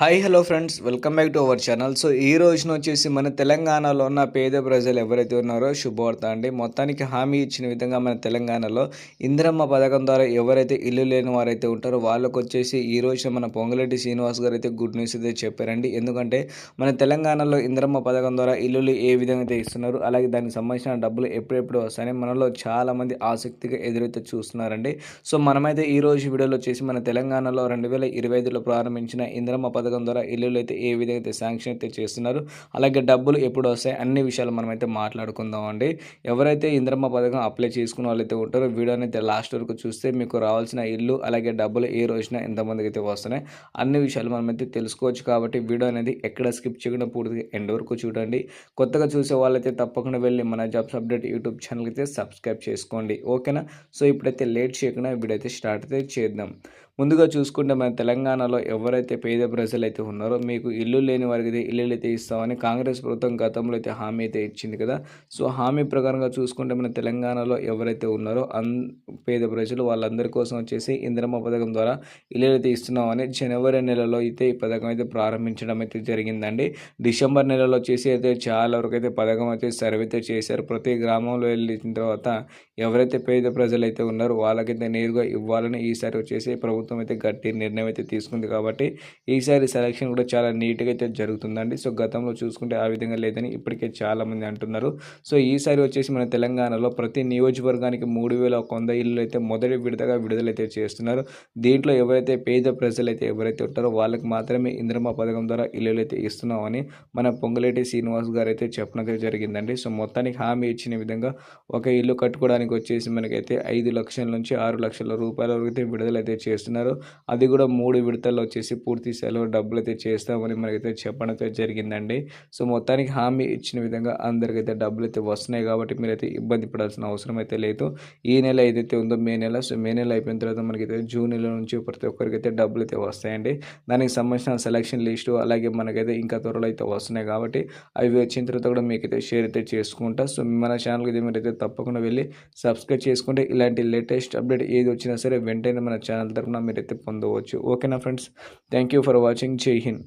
Hi hello friends welcome back to our channel so ఈ రోజున వచ్చేసి మన తెలంగాణలో ఉన్న పేద ప్రజలు ఎవరైతే ఉన్నారో శుభవార్త అండి. మొత్తానికి హామీ ఇచ్చిన విధంగా మన తెలంగాణలో ఇందిరమ్మ పథకం ద్వారా ఎవరైతే ఇల్లు లేని వారైతే ఉంటారో వాళ్ళకు వచ్చేసి ఈ రోజున మన పొంగలేటి శ్రీనివాస్ గారు అయితే గుడ్ న్యూస్ అయితే చెప్పారండి. ఎందుకంటే మన తెలంగాణలో ఇందిరమ్మ పథకం ద్వారా ఇల్లులు ఏ విధంగా అయితే ఇస్తున్నారు అలాగే దానికి సంబంధించిన డబ్బులు ఎప్పుడెప్పుడు వస్తాయని మనలో చాలామంది ఆసక్తిగా ఎదురైతే చూస్తున్నారండి. సో మనమైతే ఈ రోజు వీడియోలో వచ్చేసి మన తెలంగాణలో రెండు వేల ఇరవై ఐదులో ప్రారంభించిన ఇందిరమ్మ పథకం పథకం ద్వారా ఇల్లులు అయితే ఏ విధంగా అయితే శాంక్షన్ అయితే చేస్తున్నారు అలాగే డబ్బులు ఎప్పుడు వస్తాయి అన్ని విషయాలు మనమైతే మాట్లాడుకుందాం అండి ఎవరైతే ఇంద్రమ్మ పథకం అప్లై చేసుకున్న వాళ్ళైతే ఉంటారో వీడియోని అయితే లాస్ట్ వరకు చూస్తే మీకు రావాల్సిన ఇల్లు అలాగే డబ్బులు ఏ రోజున ఎంతమందికి అయితే వస్తున్నాయి అన్ని విషయాలు మనమైతే తెలుసుకోవచ్చు కాబట్టి వీడియో అనేది ఎక్కడ స్కిప్ చేయకుండా పూర్తిగా ఎండ్ వరకు చూడండి. కొత్తగా చూసే వాళ్ళైతే తప్పకుండా వెళ్ళి మన జాబ్స్ అప్డేట్ యూట్యూబ్ ఛానల్కి అయితే సబ్స్క్రైబ్ చేసుకోండి. ఓకేనా? సో ఇప్పుడైతే లేట్ చేయకుండా వీడియో అయితే స్టార్ట్ అయితే చేద్దాం. ముందుగా చూసుకుంటే మన తెలంగాణలో ఎవరైతే పేద ప్రజలు అయితే ఉన్నారో మీకు ఇల్లు లేని వారికి అయితే ఇల్లు అయితే ఇస్తామని కాంగ్రెస్ ప్రభుత్వం గతంలో అయితే హామీ అయితే ఇచ్చింది కదా. సో హామీ ప్రకారంగా చూసుకుంటే మన తెలంగాణలో ఎవరైతే ఉన్నారో అన్ పేద ప్రజలు వాళ్ళందరి కోసం వచ్చేసి ఇంద్రమ్మ పథకం ద్వారా ఇల్లు అయితే ఇస్తున్నామని జనవరి నెలలో అయితే ఈ పథకం అయితే ప్రారంభించడం అయితే జరిగిందండి. డిసెంబర్ నెలలో వచ్చేసి అయితే చాలా వరకు అయితే పథకం అయితే సర్వే అయితే చేశారు. ప్రతి గ్రామంలో వెళ్ళిన తర్వాత ఎవరైతే పేద ప్రజలు అయితే ఉన్నారో వాళ్ళకైతే నేరుగా ఇవ్వాలని ఈసారి వచ్చేసి ప్రభుత్వం అయితే గట్టి నిర్ణయం అయితే తీసుకుంది కాబట్టి ఈసారి సెలక్షన్ కూడా చాలా నీట్గా అయితే జరుగుతుందండి. సో గతంలో చూసుకుంటే ఆ విధంగా లేదని ఇప్పటికే చాలామంది అంటున్నారు. సో ఈసారి వచ్చేసి మన తెలంగాణలో ప్రతి నియోజకవర్గానికి మూడు వేల ఒక వంద ఇళ్ళు అయితే మొదటి విడతగా విడుదలైతే చేస్తున్నారు. దీంట్లో ఎవరైతే పేద ప్రజలు అయితే ఎవరైతే ఉంటారో వాళ్ళకి మాత్రమే ఇంద్రమ పథకం ద్వారా ఇల్లులు అయితే ఇస్తున్నామని మన పొంగులేటి శ్రీనివాస్ గారు అయితే చెప్పడం జరిగిందండి. సో మొత్తానికి హామీ ఇచ్చిన విధంగా ఒక ఇల్లు కట్టుకోవడానికి వచ్చేసి మనకైతే ఐదు లక్షల నుంచి ఆరు లక్షల రూపాయల వరకు అయితే విడుదలైతే చేస్తున్నారు. అది కూడా మూడు విడతల్లో వచ్చేసి పూర్తి సెలవు డబ్బులు అయితే చేస్తామని మనకైతే చెప్పడం అయితే జరిగిందండి. సో మొత్తానికి హామీ ఇచ్చిన విధంగా అందరికైతే డబ్బులు అయితే వస్తున్నాయి కాబట్టి మీరైతే ఇబ్బంది పడాల్సిన అవసరం అయితే లేదు. ఈ నెల ఏదైతే ఉందో మే నెల సో మే నెల అయిపోయిన తర్వాత మనకైతే జూన్ నెల నుంచి ప్రతి ఒక్కరికైతే డబ్బులు అయితే వస్తాయండి. దానికి సంబంధించిన సెలక్షన్ లిస్టు అలాగే మనకైతే ఇంకా త్వరలో అయితే వస్తున్నాయి కాబట్టి అవి వచ్చిన తర్వాత కూడా మీకైతే షేర్ అయితే చేసుకుంటా. సో మన ఛానల్కి అయితే మీరైతే తప్పకుండా వెళ్ళి సబ్స్క్రైబ్ చేసుకుంటే ఇలాంటి లేటెస్ట్ అప్డేట్ ఏది వచ్చినా సరే వెంటనే మన ఛానల్ తరఫున మీరైతే పొందవచ్చు. ఓకేనా friends thank you for watching Jai Hind